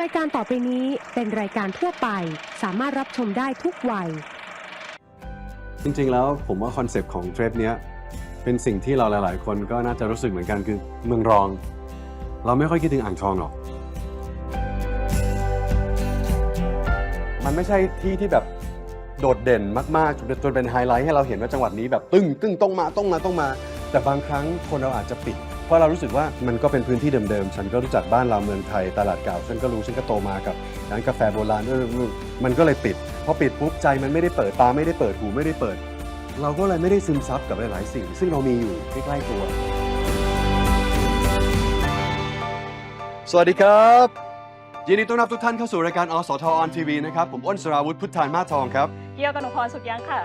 รายการต่อไปนี้เป็นรายการทั่วไป สามารถรับชมได้ทุกวัย จริงๆ แล้วผมว่าคอนเซปต์ของเทรปเนี้ยเป็นสิ่งที่เราหลาย ๆ คนก็น่าจะรู้สึกเหมือนกันคือเมืองรอง เราไม่ค่อยคิดถึงอ่างทองหรอก มันไม่ใช่ที่ที่แบบโดดเด่นมาก ๆ จนจนเป็นไฮไลท์ให้เราเห็นว่าจังหวัดนี้แบบตึ้งตึ้งต้องมาต้องมาต้องมา แต่บางครั้งคนเราอาจจะปิด เพราะเรารู้สึกว่ามันก็เป็นพื้นที่เดิมๆ ฉันก็รู้จักบ้านเราเมืองไทยตลาดเก่า ฉันก็รู้ฉันก็โตมากับร้านกาแฟโบราณเออมันก็เลยปิดพอปิดปุ๊บใจมันไม่ได้เปิดตาไม่ได้เปิดหูไม่ได้เปิด เราก็เลยไม่ได้ซึมซับกับหลายๆสิ่ง ซึ่งเรามีอยู่ใกล้ๆตัว สวัสดีครับยินดีต้อนรับทุกท่านเข้าสู่รายการอสทออนทีวีนะครับ ผมอ้นสราวุธพุทธานมาทองครับ กี่ยวกับหนูพรสุดยังค่ะ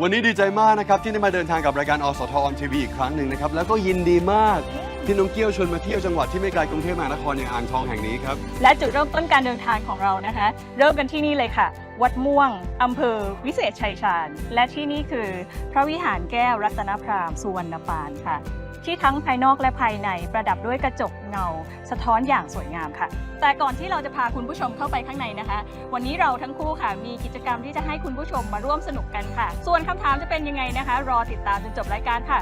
วันนี้ดีใจมากนะครับที่ได้มาเดินทางกับรายการอสทออนทีวีอีกครั้งหนึ่งนะครับแล้วก็ยินดีมากที่น้องเกี้ยวชวนมาเที่ยวจังหวัดที่ไม่ไกลกรุงเทพมหานครอย่างอ่างทองแห่งนี้ครับ และจุดเริ่มต้นการเดินทางของเรานะคะ เริ่มกันที่นี่เลยค่ะ วัดม่วงอำเภอวิเศษชัยชาญ และที่นี่คือ พระวิหารแก้วรัตนพรามสุวรรณปานค่ะ ที่ทั้งภายนอกและภายในประดับด้วยกระจกเงา สะท้อนอย่างสวยงามค่ะ แต่ก่อนที่เราจะพาคุณผู้ชมเข้าไปข้างในนะคะ วันนี้เราทั้งคู่ค่ะ มีกิจกรรมที่จะให้คุณผู้ชมมาร่วมสนุกกันค่ะ ส่วนคำถามจะเป็นยังไงนะคะ รอติดตามจนจบรายการค่ะ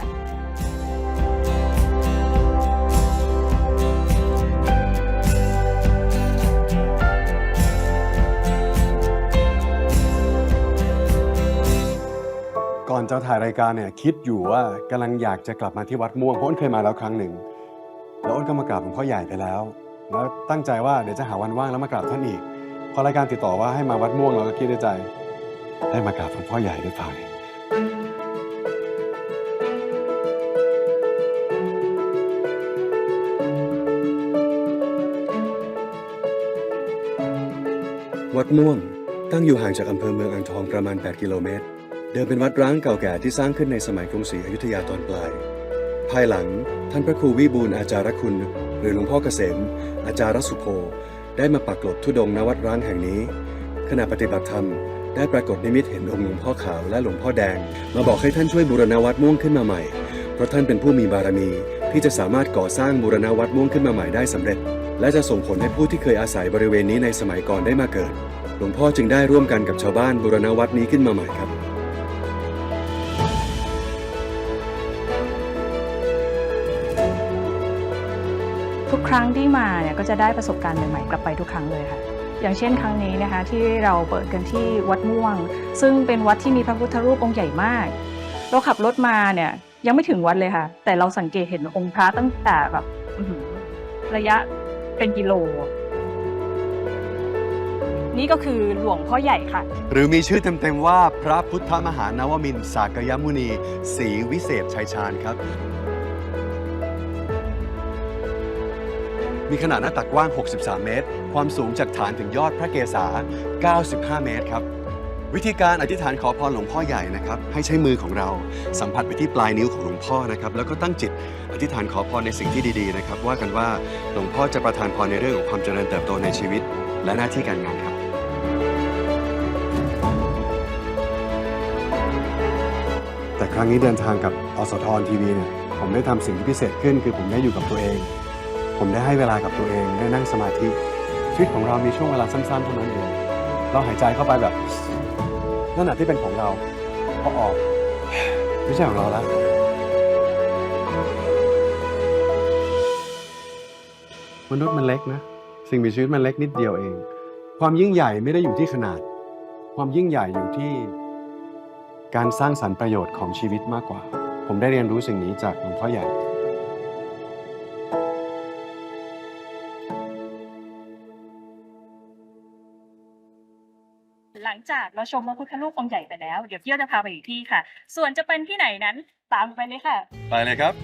อนจะถ่ายรายการเนี่ยคิดอยู่ว่ากำลังอยากจะกลับมาที่วัดม่วงเพราะอ้นเคยมาแล้วครั้งหนึ่ง แล้วอ้นก็มากราบหลวงพ่อใหญ่ไปแล้ว แล้วตั้งใจว่าเดี๋ยวจะหาวันว่างแล้วมากราบท่านอีก พอรายการติดต่อว่าให้มาวัดม่วงเราก็คิดในใจ ได้มากราบหลวงพ่อใหญ่หรือเปล่าเนี่ยวัดม่วงตั้งอยู่ห่างจากอำเภอเมืองอ่างทองประมาณ 8 กิโลเมตร เดิมเป็นวัดร้างเก่าแก่ที่สร้างขึ้นในสมัยกรุงศรีอยุธยาตอนปลาย ภายหลังท่านพระครูวิบูลย์อาจารย์คุณ หรือหลวงพ่อเกษม อาจารย์สุโภได้มาปักกลดทุดงณวัดร้างแห่งนี้ ขณะปฏิบัติธรรมได้ปรากฏนิมิตเห็นองค์หลวงพ่อขาวและหลวงพ่อแดง มาบอกให้ท่านช่วยบูรณวัดม่วงขึ้นมาใหม่ เพราะท่านเป็นผู้มีบารมี ที่จะสามารถก่อสร้างบูรณวัดม่วงขึ้นมาใหม่ได้สำเร็จ และจะส่งผลให้ผู้ที่เคยอาศัยบริเวณนี้ในสมัยก่อนได้มาเกิด หลวงพ่อจึงได้ร่วมกันกับชาวบ้านบูรณวัดนี้ขึ้นมาใหม่ครับ ทุกครั้งที่มาเนี่ยก็จะได้ประสบการณ์ใหม่ๆกลับไปทุกครั้งเลยค่ะ อย่างเช่นครั้งนี้นะคะที่เราเปิดกันที่วัดม่วง ซึ่งเป็นวัดที่มีพระพุทธรูปองค์ใหญ่มาก เราขับรถมาเนี่ยยังไม่ถึงวัดเลยค่ะ แต่เราสังเกตเห็นองค์พระตั้งแต่แบบระยะเป็นกิโล นี่ก็คือหลวงพ่อใหญ่ค่ะ หรือมีชื่อเต็มๆว่าพระพุทธมหานวมินทร์สากยมุนีศรีวิเศษชัยชาญครับ มีขนาดหน้าตักกว้าง 63 เมตร ความสูงจากฐานถึงยอดพระเกศา 95 เมตรครับ วิธีการอธิษฐานขอพรหลวงพ่อใหญ่นะครับ ให้ใช้มือของเราสัมผัสไปที่ปลายนิ้วของหลวงพ่อนะครับ แล้วก็ตั้งจิตอธิษฐานขอพรในสิ่งที่ดีๆนะครับ ว่ากันว่าหลวงพ่อจะประทานพรในเรื่องของความเจริญเติบโตในชีวิต และหน้าที่การงานครับแต่ครั้งนี้เดินทางกับอสททีวีเนี่ยผมได้ทำสิ่งที่พิเศษขึ้น คือผมได้อยู่กับตัวเอง ผมได้ให้เวลากับตัวเอง ได้นั่งสมาธิ ชีวิตของเรามีช่วงเวลาสั้นๆเท่านั้นเอง เราหายใจเข้าไปแบบ นั่นแหะที่เป็นของเราพอออกไม่ใช่ของเราแล้วมนุษย์มันเล็กนะ สิ่งมีชีวิตมันเล็กนิดเดียวเอง ความยิ่งใหญ่ไม่ได้อยู่ที่ขนาด ความยิ่งใหญ่อยู่ที่ การสร้างสรรค์ประโยชน์ของชีวิตมากกว่า ผมได้เรียนรู้สิ่งนี้จากหลวงพ่อใหญ่ จากเราชมพระพุทธรูปองค์ใหญ่ไปแล้ว เดี๋ยวเที่ยวจะพาไปอีกที่ค่ะ ส่วนจะเป็นที่ไหนนั้นตามไปเลยค่ะ ไปเลยครับ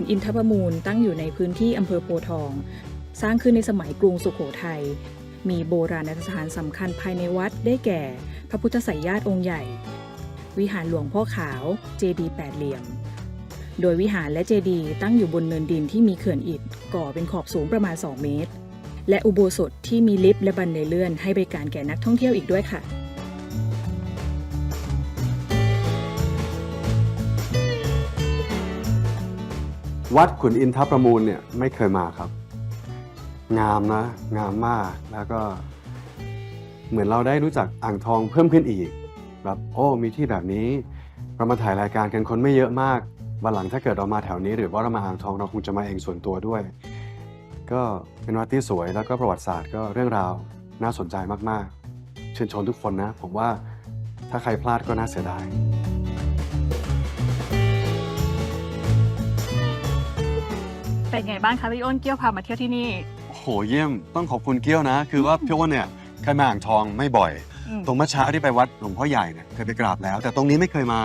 ขุนอินทประมูลตั้งอยู่ในพื้นที่อำเภอโพทอง สร้างขึ้นในสมัยกรุงสุขโขทัย มีโบราณสถานสำคัญภายในวัดได้แก่ พระพุทธไสยญาติองค์ใหญ่ วิหารหลวงพ่อขาว เจดีแปดเหลี่ยม โดยวิหารและเจดีตั้งอยู่บนเนินดินที่มีเขื่อนอิฐก่อเป็นขอบสูงประมาณ 2 เมตร และอุโบสถที่มีลิฟต์และบันไดเลื่อนให้บริการแก่นักท่องเที่ยวอีกด้วยค่ะ วัดขุนอินทประมูลเนี่ยไม่เคยมาครับ งามนะ งามมากแล้วก็ เหมือนเราได้รู้จักอ่างทองเพิ่มขึ้นอีกแบบโอ้มีที่แบบนี้ เรามาถ่ายรายการกันคนไม่เยอะมากวันหลังถ้าเกิดเรามาแถวนี้ หรือว่าเรามาอ่างทองเราคงจะมาเองส่วนตัวด้วย ก็เป็นวัดที่สวยแล้วก็ประวัติศาสตร์ก็เรื่องราวน่าสนใจมากๆ เชิญชวนทุกคนนะ ผมว่าถ้าใครพลาดก็น่าเสียดาย เป็นไงบ้างคะพี่อ้นเกี้ยวพามาเที่ยวที่นี่ โอ้โหเยี่ยมต้องขอบคุณเกี้ยวนะ คือว่าพี่อ้นเนี่ยเคยมาอ่างทองไม่บ่อยอืม ตรงเมื่อเช้าที่ไปวัดหลวงพ่อใหญ่เนี่ยเคยไปกราบแล้ว แต่ตรงนี้ไม่เคยมา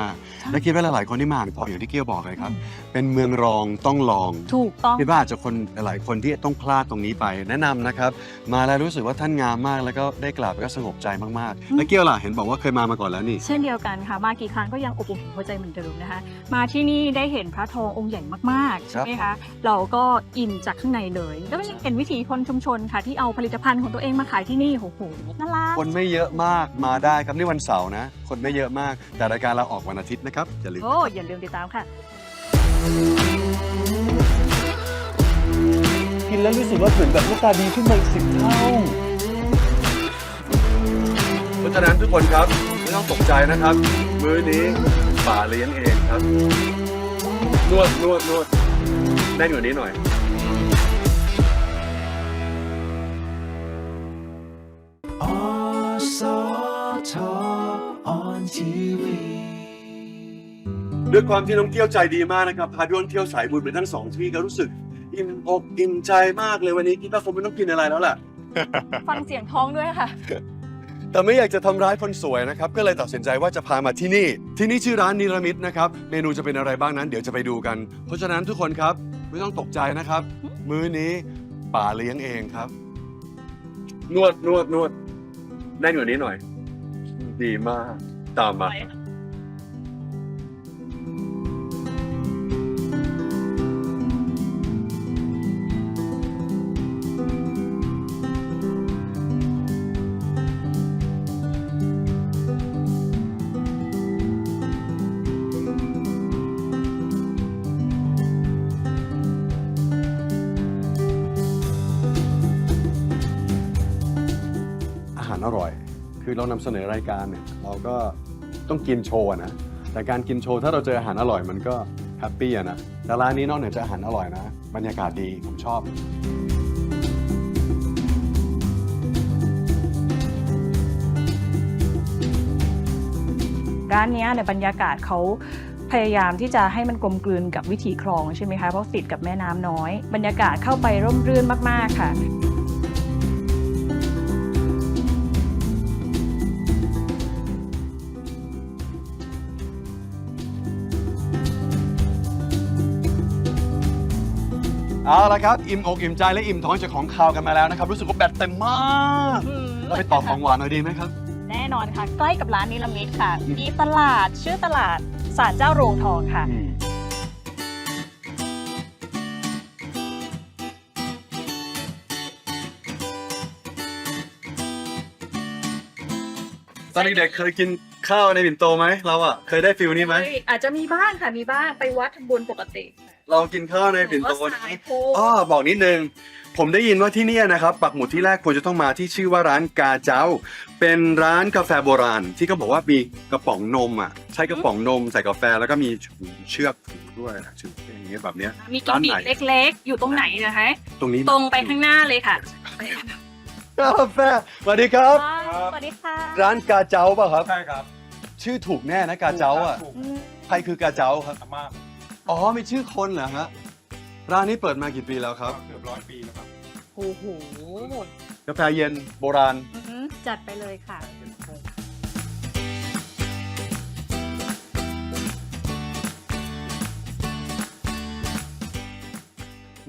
และคิดว่าหลายๆคนที่มาอ่างทองอย่างที่เกี้ยวบอกเลยครับ เป็นเมืองรองต้องลอง ถูกต้อง คิดว่าอาจจะคนหลายๆคนที่ต้องพลาดตรงนี้ไป แนะนำนะครับ มาแล้วรู้สึกว่าท่านงามมาก แล้วก็ได้กราบแล้วก็สงบใจมากๆ แล้วเกี้ยวล่ะเห็นบอกว่าเคยมามาก่อนแล้วนี่ เช่นเดียวกันค่ะ มากี่ครั้งก็ยังอบอุ่นหัวใจเหมือนเดิมนะคะ มาที่นี่ได้เห็นพระทององค์ใหญ่มากๆ ใช่ไหมคะ เราก็อินจากข้างในเลยก็ไม่ใช่เห็นวิถีคนชุมชนค่ะที่เอาผลิตภัณฑ์ของตัวเองมาขายที่นี่โอ้โหน่ารัก คนไม่เยอะมากมาได้ครับนี่วันเสาร์นะ คนไม่เยอะมาก แต่รายการเราออกวันอาทิตย์นะครับอย่าลืม โอ้อย่าลืมติดตามค่ะ กินแล้วรู้สึกว่าเหมือนแบบหน้าตาดีขึ้นมาอีกสิบเท่า เพราะฉะนั้นทุกคนครับไม่ต้องตกใจนะครับ มื้อนี้ป่าเลี้ยงเองครับ นวดนวดนวดแน่นกว่านี้หน่อย ด้วยความที่น้องเที่ยวใจดีมากนะครับพาพี่อ้นเที่ยวสายบุญไปทั้งสองที่ก็รู้สึกอิ่มอกอิ่มใจมากเลยวันนี้คิดว่าคงไม่ต้องกินอะไรแล้วแหละฟังเสียงท้องด้วยค่ะ แต่ไม่อยากจะทำร้ายคนสวยนะครับ ก็เลยตัดสินใจว่าจะพามาที่นี่ ที่นี่ชื่อร้านนิรมิตนะครับ เมนูจะเป็นอะไรบ้างนั้น เดี๋ยวจะไปดูกัน เพราะฉะนั้นทุกคนครับไม่ต้องตกใจนะครับ มื้อนี้ป่าเลี้ยงเองครับ นวดนวดนวดแน่นกว่านี้หน่อย ดีมากตามมา อร่อย คือเรานำเสนอรายการเนี่ยเราก็ต้องกินโชว์นะ แต่การกินโชว์ถ้าเราเจออาหารอร่อยมันก็แฮปปี้อะนะ แต่ร้านนี้นอกเหนือจากอาหารอร่อยนะ บรรยากาศดีผมชอบร้านนี้ยในยบรรยากาศเขาพยายามที่จะให้มันกลมกลืนกับวิถีคลองใช่ไหมคะ เพราะติดกับแม่น้ำน้อย บรรยากาศเข้าไปร่มรื่นมาก ๆ ค่ะ เอาละครับ อิ่มอกอิ่มใจและอิ่มท้องจากของคาวกันมาแล้วนะครับ รู้สึกว่าแบตเต็มมากเราไปต่อของหวานหน่อยดีไหมครับ แน่นอนค่ะ ใกล้กับร้านนิรมิตค่ะมีตลาดชื่อตลาดศาลเจ้าโรงทองค่ะ ตอนเด็กๆเคยกินข้าวในปิ่นโตไหมเราอะเคยได้ฟิลนี้ไหม อาจจะมีบ้างค่ะมีบ้างไปวัดทำบุญปกติ เรากินข้าวในปิ่นโตหรือว่าสายโพอ๋อบอกนิดนึง ผมได้ยินว่าที่เนี่ยนะครับปักหมุดที่แรกควรจะต้องมาที่ชื่อว่าร้านกาเจ้า เป็นร้านกาแฟโบราณ ที่เขาบอกว่ามีกระป๋องนมอะ ใช้กระป๋องนมใส่กาแฟแล้วก็มีเชือกผูกด้วยนะชือกอย่างเงี้ยแบบเนี้ย มีกิมมิคเล็กๆ อยู่ตรงไหนนะคะ ตรงนี้ตรงไปข้างหน้าเลยค่ะกาแฟสวัสดีครับ สวัสดีค่ะ ร้านกาเจ้าป่ะครับ ใช่ครับ ชื่อถูกแน่นะกาเจ้าอะถูกอืมใครคือกาเจ้าครับมาก อ๋อมีชื่อคนเหรอฮะร้านนี้เปิดมากี่ปีแล้วครับเกือบร้อยปีแล้วครับโอ้โหกาแฟเย็นโบราณ อื้อหือจัดไปเลยค่ะ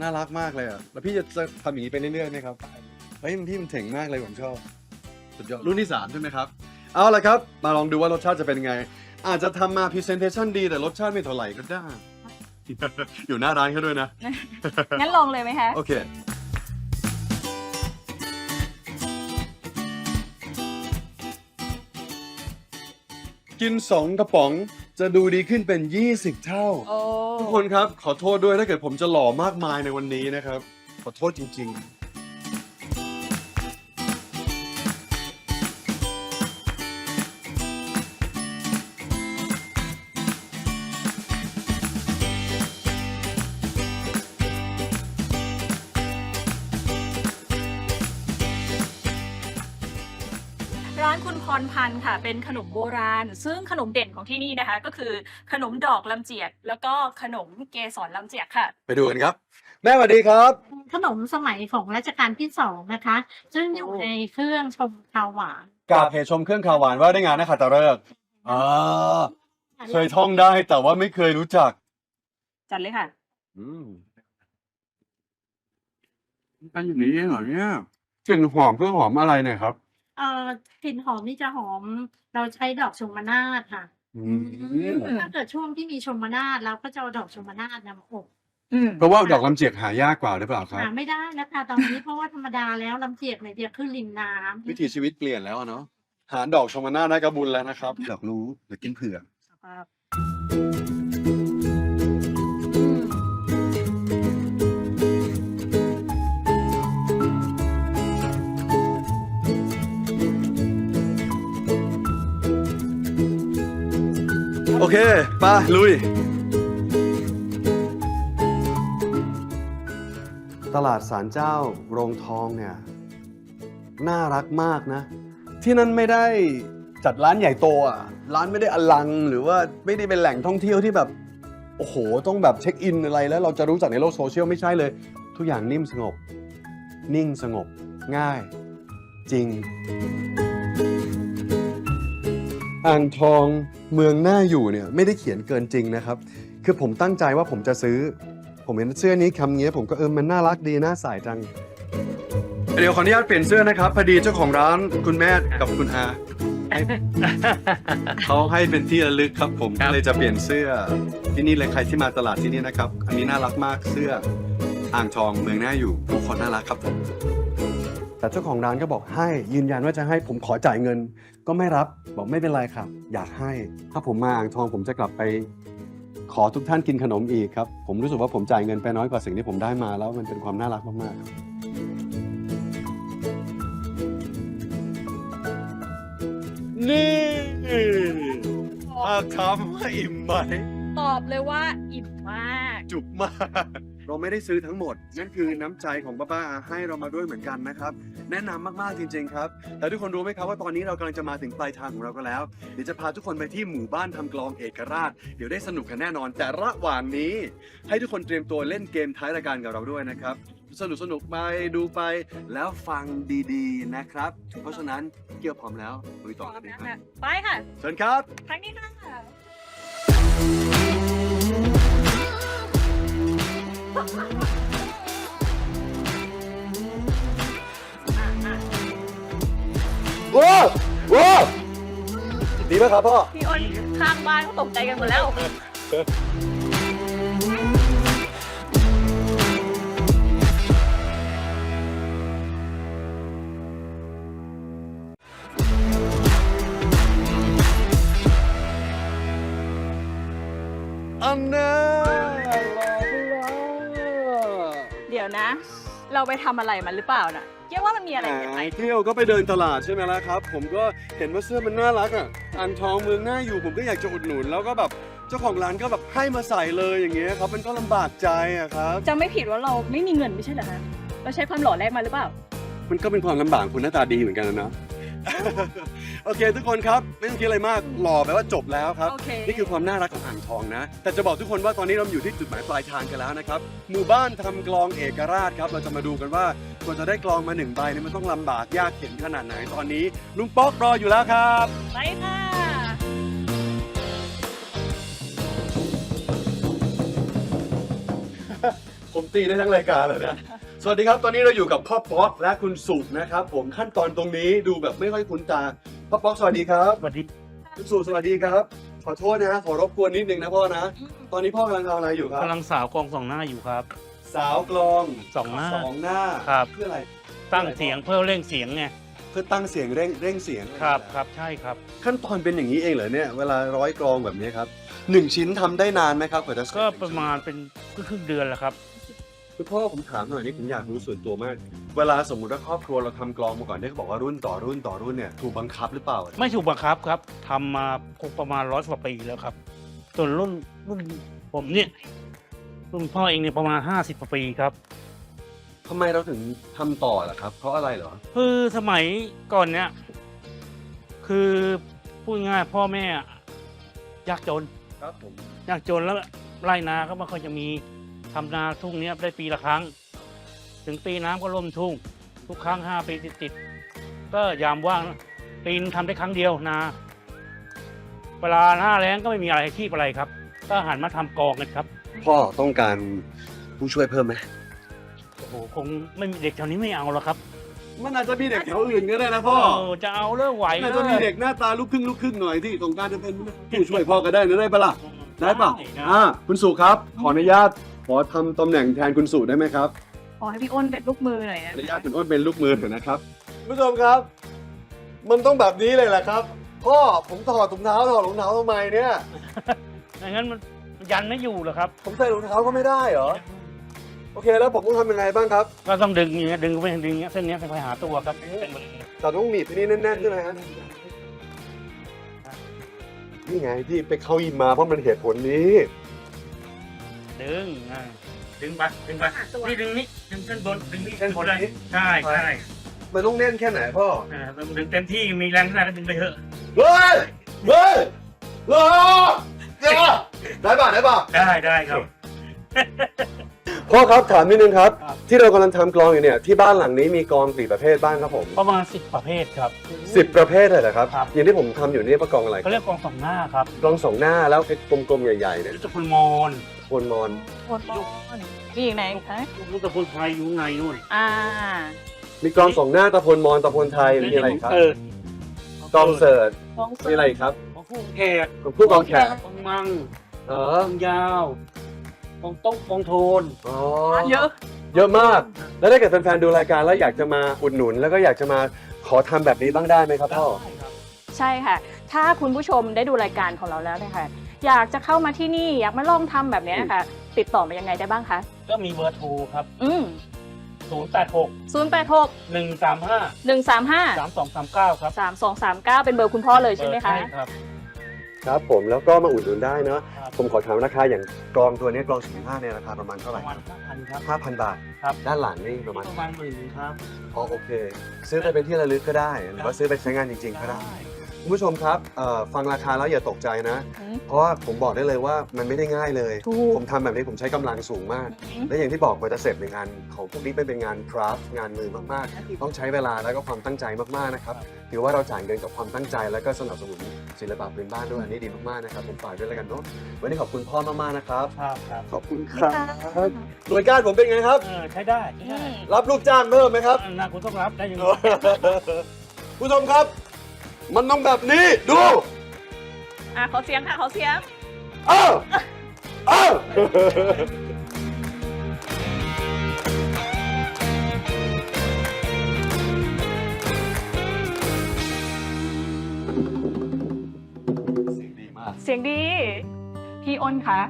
น่ารักมากเลยอะ แล้วพี่จะทำอย่างนี้ไปเรื่อยๆไหมครับฮ้ยมันพี่มันเจ๋งมากเลยผมชอบ สุดยอด รุ่นที่ 3 ใช่ไหมครับ เอาละครับ มาลองดูว่ารสชาติจะเป็นไง อาจจะทำมา presentation ดีแต่รสชาติไม่เท่าไหร่ก็ได้ อยู่หน้าร้านเขาด้วยนะ งั้นลองเลยไหมคะ โอเค กิน 2 กระป๋องจะดูดีขึ้นเป็น 20 เท่า โอ้ทุกคนครับ ขอโทษด้วยถ้าเกิดผมจะหล่อมากมายในวันนี้นะครับ ขอโทษจริงร้ รพันธ์ค่ะเป็นขนมโบราณ ซึ่งขนมเด่นของที่นี่นะคะ ก็คือขนมดอกลำเจียก แล้วก็ขนมเกสรลำเจียกค่ะๆไปดูกันครับ แม่สวัสดีครับ ขนมสมัยของรัชกาลที่สองนะคะ ซึ่งอยู่ในเครื่องชมข้าวหวานกาเพชมเครื่องข่าวหวานว่าได้งานนะคาตาเลิกษ์อ่าเคยท่องได้แต่ว่าไม่เคยรู้จัก จัดเลยค่ะ อืมอันอย่างนี้เองเหรอเนี่ยกลิ่นหอมเพื่อหอมอะไรเนี่ยครับ เอ่อกลิ่นหอมนี่จะหอม เราใช้ดอกชมนาทค่ะ อืมถ้าเกิดช่วงที่มีชมนาทเราก็จะเอาดอกชมนาทนำอบอืมเพราะว่าดอกลำเจียกหายากกว่าหรือเปล่าครับ หาไม่ได้แล้วค่ะตอนนี้เพราะว่าธรรมดาแล้วลำเจียกเนี่ยจะขึ้นริมน้ำวิถีชีวิตเปลี่ยนแล้วอะเนาะหาดอกชมนาได้ก็บุญแล้วนะครับอยากรู้หรือกินเผือก โอเคไปลุย ตลาดสารเจ้าโรงทองเนี่ย น่ารักมากนะ ที่นั่นไม่ได้จัดร้านใหญ่โตอะ ร้านไม่ได้อลังหรือว่าไม่ได้เป็นแหล่งท่องเที่ยวที่แบบ โอ้โห ต้องแบบเช็คอินอะไรแล้วเราจะรู้จักในโลกโซเชียลไม่ใช่เลย ทุกอย่างนิ่มสงบ นิ่งสงบง่าย จริง อ่างทองเมืองน่าอยู่เนี่ยไม่ได้เขียนเกินจริงนะครับ คือผมตั้งใจว่าผมจะซื้อ ผมเห็นเสื้อนี้คำเงี้ยผมก็เออมันน่ารักดีน่าใส่จัง เดี๋ยวขออนุญาตเปลี่ยนเสื้อนะครับพอดีเจ้าของร้านคุณแม่กับคุณอาให้เขาให้เป็นที่ระลึกครับ ผมก็เลยจะเปลี่ยนเสื้อที่นี่เลยใครที่มาตลาดที่นี่นะครับ อันนี้น่ารักมากเสื้ออ่างทองเมืองน่าอยู่ทุกคนน่ารักครับผม แต่เจ้าของร้านก็บอกให้ยืนยันว่าจะให้ผมขอจ่ายเงิน ก็ไม่รับบอกไม่เป็นไรครับ อยากให้ ถ้าผมมาอ่างทองผมจะกลับไป ขอทุกท่านกินขนมอีกครับ ผมรู้สึกว่าผมจ่ายเงินไปน้อยกว่าสิ่งที่ผมได้มาแล้วมันเป็นความน่ารักมากๆครับนี่อาคำว่าอิ่มไหม ตอบเลยว่าอิ่มมาก จุกมาก เราไม่ได้ซื้อทั้งหมด นั่นคือน้ำใจของป้าป้าอาให้เรามาด้วยเหมือนกันนะครับ แนะนำมากๆจริง ๆ ครับ แต่ทุกคนรู้ไหมครับว่าตอนนี้เรากำลังจะมาถึงปลายทางของเราก็แล้ว เดี๋ยวจะพาทุกคนไปที่หมู่บ้านทำกลองเอกราช เดี๋ยวได้สนุกกันแน่นอน แต่ระหว่างนี้ ให้ทุกคนเตรียมตัวเล่นเกมท้ายรายการกับเราด้วยนะครับสนุกสนุกๆไปดูไปแล้วฟังดีๆนะครับ เพราะฉะนั้นเกี่ยวพร้อมแล้วลุยต่อกันเลยครับไปค่ะเชิญครับทางนี้ค่ะ ว้าวว้าวดีไหมครับพ่อ พี่อ้นข้างบ้านเขาตกใจกันหมดแล้วอัน นะ เราไปทำอะไรมันหรือเปล่าน่ะเกี่ยว่ามันมีอะไรแหเก็บมไหมเที่ยวก็ไปเดินตลาดใช่ไหมล่ะครับ ผมก็เห็นว่าเสื้อมันน่ารักอะอันทองเมืองน่าอยู่ผมก็อยากจะอุดหนุน แล้วก็แบบเจ้าของร้านก็แบบให้มาใส่เลยอย่างเงี้ยครับ มันก็ลำบากใจอะครับจะไม่ผิดว่าเราไม่มีเงินไม่ใช่เหรอคะเราใช้ความหล่อแรกมาหรือเปล่า มันก็เป็นความลำบากคุณหน้าตาดีเหมือนกันนะเนาะ โอเค ทุกคนครับไม่ต้องคิดอะไรมากหล่อแปลว่าจบแล้วครับ โอเค นี่คือความน่ารักของอ่างทองนะ แต่จะบอกทุกคนว่าตอนนี้เราอยู่ที่จุดหมายปลายทางกันแล้วนะครับหมู่บ้านทำกลองเอกราชครับเราจะมาดูกันว่ากว่าจะได้กลองมาหนึ่งใบเนี่ยมันต้องลำบากยากเข็นขนาดไหนตอนนี้ ลุงป๊อกรออยู่แล้วครับ ไปค่ะผมตีได้ทั้งรายการเลยนะ สวัสดีครับ ตอนนี้เราอยู่กับพ่อป๊อกและคุณสุนะครับ ผมขั้นตอนตรงนี้ดูแบบไม่ค่อยคุ้นตา พ่อป๊อกสวัสดีครับสวัสดีคุณสุสวัสดีครับ ขอโทษนะ ขอรบกวนนิดนึงนะพ่อนะ ตอนนี้พ่อกำลังทำอะไรอยู่ครับกำลังสาวกองสองหน้าอยู่ครับ สาวกลองสองหน้าสองหน้าครับ เพื่ออะไร ตั้งเสียงเพื่อเร่งเสียงไงเพื่อตั้งเสียงเร่งเร่งเสียงครับครับใช่ครับ ขั้นตอนเป็นอย่างนี้เองเหรอเนี่ยเวลาร้อยกลองแบบนี้ครับหนึ่งชิ้นทำได้นานไหมครับกว่าจะเสร็จก็ประมาณเป็นครึ่งๆเดือนแหละครับ คุณพ่อผมถามหน่อยนี่ผมอยากรู้ส่วนตัวมาก เวลาสมมติว่าครอบครัวเราทำกลองมาก่อนที่เขาบอกว่ารุ่นต่อรุ่นต่อรุ่นเนี่ยถูกบังคับหรือเปล่าไม่ถูกบังคับครับทำมาคงประมาณร้อยกว่าปีแล้วครับส่วนรุ่นรุ่นผมเนี่ยรุ่นพ่อเองเนี่ยประมาณห้าสิบกว่าปีครับ ทำไมเราถึงทำต่อล่ะครับ เพราะอะไรเหรอ คือสมัยก่อนเนี่ยคือพูดง่ายพ่อแม่ยากจน ครับผม ยากจนแล้วไร่นาก็ไม่ค่อยจะมี ทำนาทุ่งเนี้ยได้ปีละครั้ง ถึงปีน้ำก็ล่มทุ่ง ทุกครั้งห้าปีติดๆก็ยามว่างปีนงทำได้ครั้งเดียวนาเวลาหน้าแล้งก็ไม่มีอะไรอาชีพอะไรครับ ก็หันมาทำกองกันครับ พ่อต้องการผู้ช่วยเพิ่มไหมโอ้โหคงไม่มีเด็กแถวนี้ไม่เอาหรอกครับมันอาจจะมีเด็กแถวอื่นก็ได้นะพ่อเออจะเอาเลิกไหวอาจจะมีเด็กหน้าตาลูกครึ่งลูกครึ่งหน่อยที่ต้องการจะเป็นผู้ช่วยพ่อก็ได้นะได้ปะล่ะได้เปล่านะอ่าคุณสุครับ ขออนุญาต ขอทำตำแหน่งแทนคุณสุได้ไหมครับขอให้พี่อ้นเป็นลูกมือหน่อยนะอนุญาตคุณอ้นเป็นลูกมือเถอะนะครับ คุณผู้ชมครับ มันต้องแบบนี้เลยแหละครับ พ่อผมถอดถุงเท้าถอดรองเท้าทำไมเนี่ย ไม่งั้นมันยันไม่อยู่หรอกครับ ผมใส่รองเท้าก็ไม่ได้เหรอ โอเคแล้วผมต้องทำยังไงบ้างครับก็ต้องดึงอย่างเงี้ยดึงไปดึงอย่างเงี้ยเส้นเนี้ยไปหาตัวครับเป็นมือเราต้องหนีบที่นี่แน่นๆใช่ไหมฮะนี่ไงที่ไปเข้ายิมมาเพราะมันเหตุผลนี้ ดึงอ่าดึงไปดึงไปนี่ดึงนี่ดึงเส้นบนดึงนี่เส้นบนนี้ใช่ใช่มันต้องแน่นแค่ไหนพ่ออ่าดึงเต็มที่มีแรงขนาดนั้นดึงไปเถอะเฮ้ยเฮ้ยเฮ้ยได้ป่ะได้ป่ะได้ได้ครับพ่อครับถามนิดนึงครับครับ ที่เรากำลังทำกลองอยู่เนี่ยที่บ้านหลังนี้มีกลองกี่ประเภทบ้างครับผมประมาณสิบประเภทครับสิบประเภทเลยเหรอครับครับอย่างที่ผมทำอยู่นี่ประกองอะไรเขาเรียกกองสองหน้าครับกลองสองหน้าแล้วไอ้กลมๆใหญ่ๆเนี่ยลูกตะพุนมอน โคนมอนคนมองมีอีกไหนคะลูกตะพุนไทยอยู่ไงนู่นอ่า มีกลองสองหน้าตะพลมอนตะพลไทยมีอะไรอีกครับเออกลองเสิร์ตกองมีอะไรอีกครับของผู้แขกกลองผู้กลองแขกกองมังเอกอองยาวกองโต๊ะกองโทนอ๋อเยอะ เยอะมาก แล้วถ้าเกิดแฟนๆดูรายการแล้วอยากจะมาอุดหนุน แล้วก็อยากจะมาขอทำแบบนี้บ้างได้ไหมครับพ่อได้ครับใช่ค่ะ ถ้าคุณผู้ชมได้ดูรายการของเราแล้วนะคะ อยากจะเข้ามาที่นี่อยากมาลองทำแบบเนี้ยค่ะ ติดต่อมายังไงได้บ้างคะ ก็มีเบอร์โทรครับ อืม0 8 6 0 8 6 1 3 5 1 3 5 3 2 3 9 ครับ3 2 3 9 เป็นเบอร์คุณพ่อเลยใช่ไหมคะ ใช่ครับ ครับผมแล้วก็มาอุดหนุนได้เนาะครับผมขอถามราคาอย่างกลองตัวนี้กลองสี่ห้าเนี่ยราคาประมาณปเท่าไหร่ระมาณ5,000ครับห้าพันบาท ครับ ด้านหลังนี่ประมาณประมาณหมื่นครับอ๋อโอเค ซื้อไปเป็นที่ระลึกก็ได้ หรือว่าซื้อไปใช้งานจริงๆก็ได้ คุณผู้ชมครับเอ่อฟังราคาแล้วอย่าตกใจนะ อืม เพราะว่าผมบอกได้เลยว่ามันไม่ได้ง่ายเลย ถูก ผมทำแบบนี้ผมใช้กำลังสูงมาก อืม และอย่างที่บอกมันจะเสร็จในงานของพวกนี้เป็นเป็นงานคราฟต์งานมือมากๆ ต้องใช้เวลาแล้วก็ความตั้งใจมากๆนะครับถือว่าเราจ่ายเงินกับความตั้งใจ แล้วก็สนับสนุนศิลปะพื้นบ้านด้วยอันนี้ดีมากๆนะครับผมฝากด้วยแล้วกันเนาะวันนี้ขอบคุณพ่อมากๆนะครับ ครับครับขอบคุณครับหน่วยการผมเป็นไงครับ เออใช้ได้ใช้อืได้มรับลูกจ้างเพิ่มไหมครับเออน่าคุณต้องรับได้ยังไง ผู้ชมครับ มันต้องแบบนี้ ดู อะขอเสียงค่ะขอเสียง เอ้าเอ้าเสียงดีมาก เสียงดี พี่อ้นคะ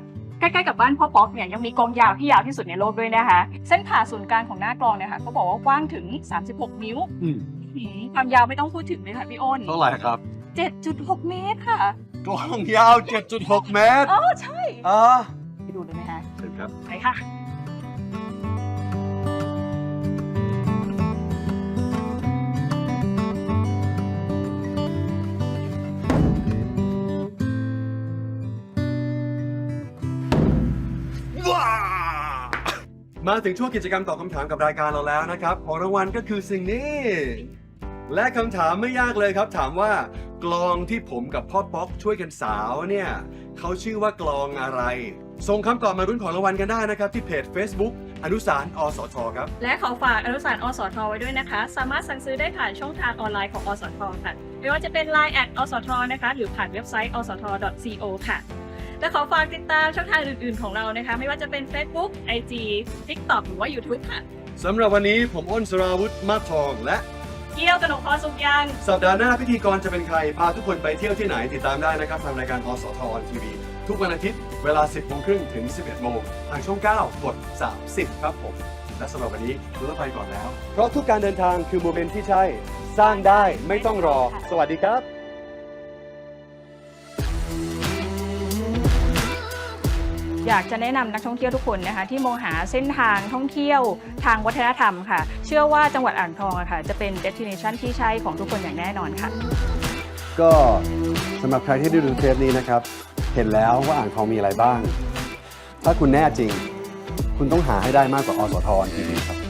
ใกล้ๆกับบ้านพ่อป๊อกเนี่ยยังมีกลองยาวที่ยาวที่สุดในโลกด้วยนะคะ เส้นผ่าศูนย์กลางของหน้ากลองเนี่ยค่ะเขาบอกว่ากว้างถึง 36 นิ้ว อืม หืมความยาวไม่ต้องพูดถึงเลยค่ะพี่อ้นเท่าไหร่ครับ7.6 เมตรค่ะกล้องยาว 7.6 เมตรอ๋อใช่อ่าไปดูได้ไหมคะเชิญครับไปค่ะมาถึงช่วงกิจกรรมตอบคำถามกับรายการเราแล้วนะครับ ของรางวัลก็คือสิ่งนี้ และคำถามไม่ยากเลยครับ ถามว่ากลองที่ผมกับพ่อป๊อกช่วยกันสาวเนี่ยเขาชื่อว่ากลองอะไร ส่งคำตอบมารุ่นของรางวัลกันได้นะครับ ที่เพจ Facebook อนุสารณ์อสทครับ และขอฝากอนุสารณ์อสทไว้ด้วยนะคะ สามารถสั่งซื้อได้ผ่านช่องทางออนไลน์ของอสทค่ะไม่ว่าจะเป็น Line แอดอสทนะคะ หรือผ่านเว็บไซต์อสท co ค่ะและขอฝากติดตามช่องทางอื่น ๆ ของเรานะคะ ไม่ว่าจะเป็น Facebook IG TikTok หรือว่า YouTube ค่ะสำหรับวันนี้ผมอ้นสราวุธมาศทองและ เกี่ยวกระหนกพรสุขยังสัปดาห์หน้าพิธีกรจะเป็นใคร พาทุกคนไปเที่ยวที่ไหนติดตามได้นะครับทางรายการอสทออนทีวีทุกวันอาทิตย์เวลา 10โมงครึ่งถึง 11โมงทางช่อง 9 กด 30 ครับผม และสำหรับวันนี้คุณต้องไปก่อนแล้ว เพราะทุกการเดินทางคือโมเมนต์ที่ใช่ สร้างได้ไม่ต้องรอ สวัสดีครับ อยากจะแนะนำนักท่องเที่ยวทุกคนนะคะที่มองหาเส้นทางท่องเที่ยวทางวัฒนธรรมค่ะ เชื่อว่าจังหวัดอ่างทองอะค่ะ จะเป็นเดสติเนชันที่ใช่ของทุกคนอย่างแน่นอนค่ะ ก็สำหรับใครที่ได้ดูเทปนี้นะครับ เห็นแล้วว่าอ่างทองมีอะไรบ้าง ถ้าคุณแน่จริง คุณต้องหาให้ได้มากกว่าอสทอทีวีครับ